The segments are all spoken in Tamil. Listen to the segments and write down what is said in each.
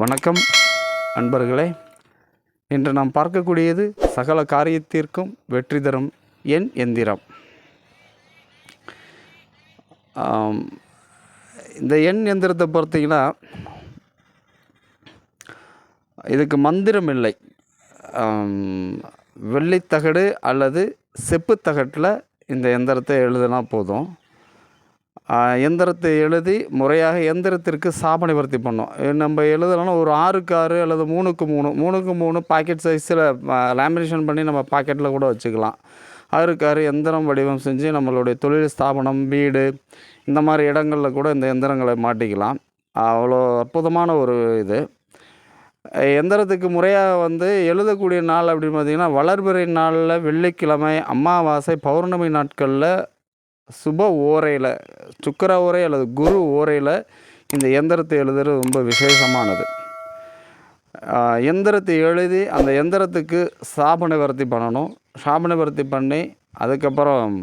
வணக்கம் அன்பர்களே. இன்று நாம் பார்க்கக்கூடியது சகல காரியத்திற்கும் வெற்றி தரும் எண் எந்திரம். இந்த எண் எந்திரத்தை பார்த்தீங்கன்னா இதுக்கு மந்திரம் இல்லை. வெள்ளித்தகடு அல்லது செப்புத்தகட்டில் இந்த எந்திரத்தை எழுதினா போதும். எந்திரத்தை எழுதி முறையாக எந்திரத்திற்கு சாப நிவர்த்தி பண்ணோம். நம்ம எழுதலைன்னா ஒரு ஆறுக்கு ஆறு அல்லது மூணுக்கு மூணு மூணுக்கு மூணு பாக்கெட் சைஸில் லேமினேஷன் பண்ணி நம்ம பாக்கெட்டில் கூட வச்சுக்கலாம். ஆறுக்கு ஆறு எந்திரம் வடிவம் செஞ்சு நம்மளுடைய தொழில் ஸ்தாபனம் வீடு இந்த மாதிரி இடங்களில் கூட இந்த எந்திரங்களை மாட்டிக்கலாம். அவ்வளோ அற்புதமான ஒரு இது. எந்திரத்துக்கு முறையாக வந்து எழுதக்கூடிய நாள் அப்படின்னு பார்த்திங்கன்னா வளர்பிறை நாளில் வெள்ளிக்கிழமை அமாவாசை பௌர்ணமி நாட்களில் சுப ஓரையில் சுக்கர ஓரை அல்லது குரு ஓரையில் இந்த எந்திரத்தை எழுதுறது ரொம்ப விசேஷமானது. எந்திரத்தை எழுதி அந்த எந்திரத்துக்கு சாப நிவர்த்தி பண்ணணும். சாப நிவர்த்தி பண்ணி அதுக்கப்புறம்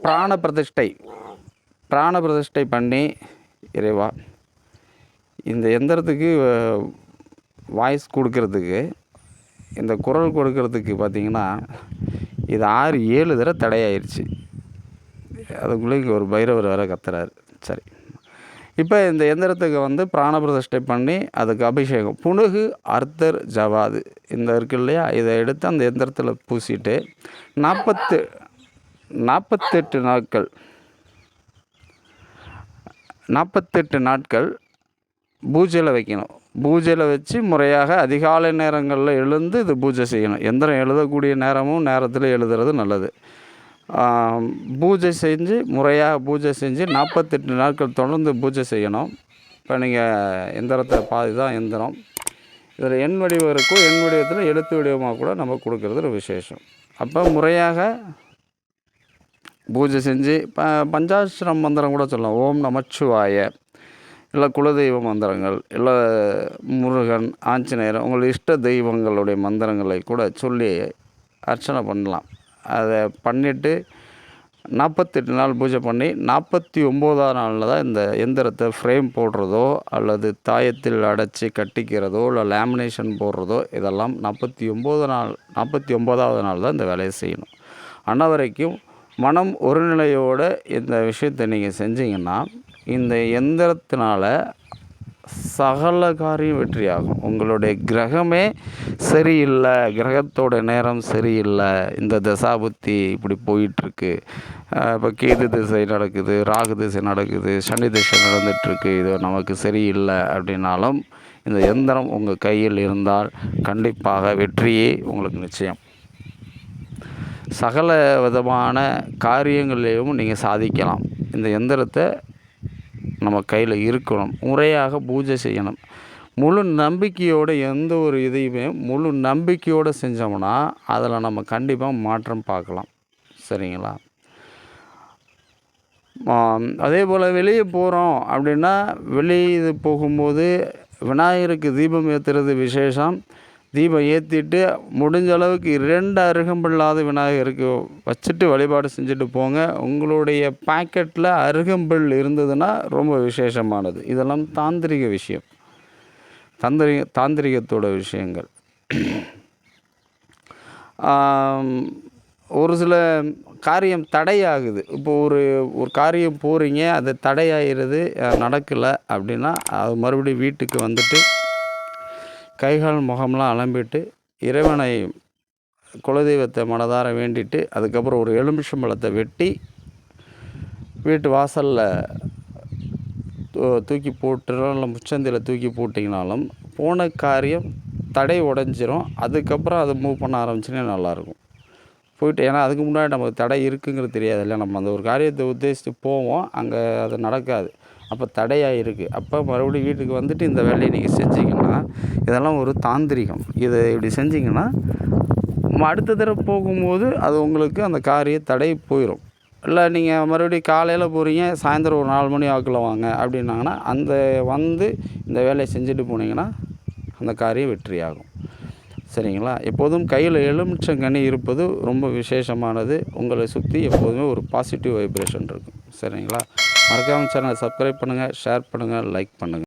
பிராண பிரதிஷ்டை பிராண பிரதிஷ்டை பண்ணி இறைவா இந்த எந்திரத்துக்கு வாய்ஸ் கொடுக்கறதுக்கு இந்த குரல் கொடுக்கறதுக்கு பார்த்தீங்கன்னா இது ஆறு ஏழு தடவை தடையாயிருச்சு. அதுக்குள்ளே இங்கே ஒரு பைரவர் வேறு கத்துறாரு. சரி. இப்போ இந்த எந்திரத்துக்கு வந்து பிராண பிரதிஷ்டை பண்ணி அதுக்கு அபிஷேகம். புனுகு அர்த்தர் ஜவாது இந்த இருக்கு இல்லையா? இதை எடுத்து அந்த எந்திரத்தில் பூசிட்டு நாற்பத்து நாற்பத்தெட்டு நாட்கள் நாற்பத்தெட்டு நாட்கள் பூஜையில் வைக்கணும். பூஜையில் வச்சு முறையாக அதிகாலை நேரங்களில் எழுந்து இது பூஜை செய்யணும். எந்திரம் எழுதக்கூடிய நேரமும் நேரத்தில் எழுதுறது நல்லது. பூஜை செஞ்சு முறையாக பூஜை செஞ்சு நாற்பத்தெட்டு நாட்கள் தொடர்ந்து பூஜை செய்யணும். இப்போ நீங்கள் எந்திரத்தை பாதி தான் எந்திரம். இதில் எண் வடிவம் இருக்கும் எண் வடிவத்தில் எழுத்து வடிவமாக கூட நம்ம கொடுக்கறது ஒரு விசேஷம். அப்போ முறையாக பூஜை செஞ்சு ப பஞ்சாட்சரம் மந்திரம் கூட சொல்லலாம். ஓம் நமச்சிவாய. இல்லை குலதெய்வ மந்திரங்கள் இல்லை முருகன் ஆஞ்சநேயர் உங்கள் இஷ்ட தெய்வங்களுடைய மந்திரங்களை கூட சொல்லி அர்ச்சனை பண்ணலாம். அதை பண்ணிவிட்டு நாற்பத்தெட்டு நாள் பூஜை பண்ணி நாற்பத்தி ஒம்போதாம் நாளில் தான் இந்த எந்திரத்தை ஃப்ரேம் போடுறதோ அல்லது தாயத்தில் அடைச்சி கட்டிக்கிறதோ இல்லை லேமினேஷன் போடுறதோ இதெல்லாம் நாற்பத்தி ஒம்பது நாள் நாற்பத்தி ஒம்போதாவது நாள் தான் இந்த வேலையை செய்யணும். அன்ன வரைக்கும் மனம் ஒருநிலையோடு இந்த விஷயத்தை நீங்கள் செஞ்சீங்கன்னா இந்த எந்திரத்தினால சகல காரியம் வெற்றியாகும். உங்களுடைய கிரகமே சரியில்லை. கிரகத்தோட நேரம் சரியில்லை. இந்த தசாபுத்தி இப்படி போயிட்டுருக்கு. இப்போ கேது திசை நடக்குது ராகு திசை நடக்குது சனி திசை நடந்துகிட்ருக்கு இது நமக்கு சரியில்லை அப்படின்னாலும் இந்த எந்திரம் உங்கள் கையில் இருந்தால் கண்டிப்பாக வெற்றியே உங்களுக்கு நிச்சயம். சகல விதமான காரியங்களையும் நீங்கள் சாதிக்கலாம். இந்த எந்திரத்தை நம்ம கையில் இருக்கணும். முறையாக பூஜை செய்யணும். முழு நம்பிக்கையோட எந்த ஒரு இதையுமே முழு நம்பிக்கையோடு செஞ்சோம்னா அதில் நம்ம கண்டிப்பாக மாற்றம் பார்க்கலாம். சரிங்களா? அதே போல் வெளியே போகிறோம் அப்படின்னா வெளியே இது போகும்போது விநாயகருக்கு தீபம் ஏற்றுறது விசேஷம். தீபம் ஏற்றிட்டு முடிஞ்ச அளவுக்கு இரண்டு அருகம்பில்லாத விநாயகருக்கு வச்சுட்டு வழிபாடு செஞ்சுட்டு போங்க. உங்களுடைய பாக்கெட்டில் அருகம்பில் இருந்ததுன்னா ரொம்ப விசேஷமானது. இதெல்லாம் தாந்திரிக விஷயம். தந்திரிக தாந்திரிகத்தோட விஷயங்கள். ஒரு சில காரியம் தடையாகுது. இப்போ ஒரு ஒரு காரியம் போகிறீங்க அது தடையாகிறது நடக்கலை அப்படின்னா அது மறுபடியும் வீட்டுக்கு வந்துட்டு கைகால் முகம்லாம் அலம்பிட்டு இறைவனை குலதெய்வத்தை மனதார வேண்டிட்டு அதுக்கப்புறம் ஒரு எலுமிச்சம்பழத்தை வெட்டி வீட்டு வாசலில் தூக்கி போட்டுறோம் இல்லை முச்சந்தியில் தூக்கி போட்டிங்கனாலும் போன காரியம் தடை உடஞ்சிரும். அதுக்கப்புறம் அதை மூவ் பண்ண ஆரம்பிச்சுன்னா நல்லாயிருக்கும். போயிட்டு ஏன்னா அதுக்கு முன்னாடி நமக்கு தடை இருக்குங்கிறது தெரியாது இல்லை நம்ம அந்த ஒரு காரியத்தை உத்தேசித்து போவோம். அங்கே அது நடக்காது. அப்போ தடையாக இருக்குது அப்போ மறுபடியும் வீட்டுக்கு வந்துட்டு இந்த வேலையை நீங்கள் செஞ்சீங்கன்னா இதெல்லாம் ஒரு தாந்திரிகம். இதை இப்படி செஞ்சீங்கன்னா அடுத்த தடவை போகும்போது அது உங்களுக்கு அந்த காரிய தடை போயிடும் இல்லை நீங்கள் மறுபடியும் காலையில் போகிறீங்க சாயந்தரம் ஒரு நாலு மணி வாக்கில் வாங்க அப்படின்னாங்கன்னா அந்த வந்து இந்த வேலையை செஞ்சுட்டு போனீங்கன்னா அந்த காரியம் வெற்றியாகும். சரிங்களா? எப்போதும் கையில் எலுமிச்சங்கனி இருப்பது ரொம்ப விசேஷமானது. உங்களை சுற்றி எப்போதுமே ஒரு பாசிட்டிவ் வைப்ரேஷன் இருக்கும். சரிங்களா? மறக்காமல் சேனலை சப்ஸ்கிரைப் பண்ணுங்கள் ஷேர் பண்ணுங்கள் லைக் பண்ணுங்கள்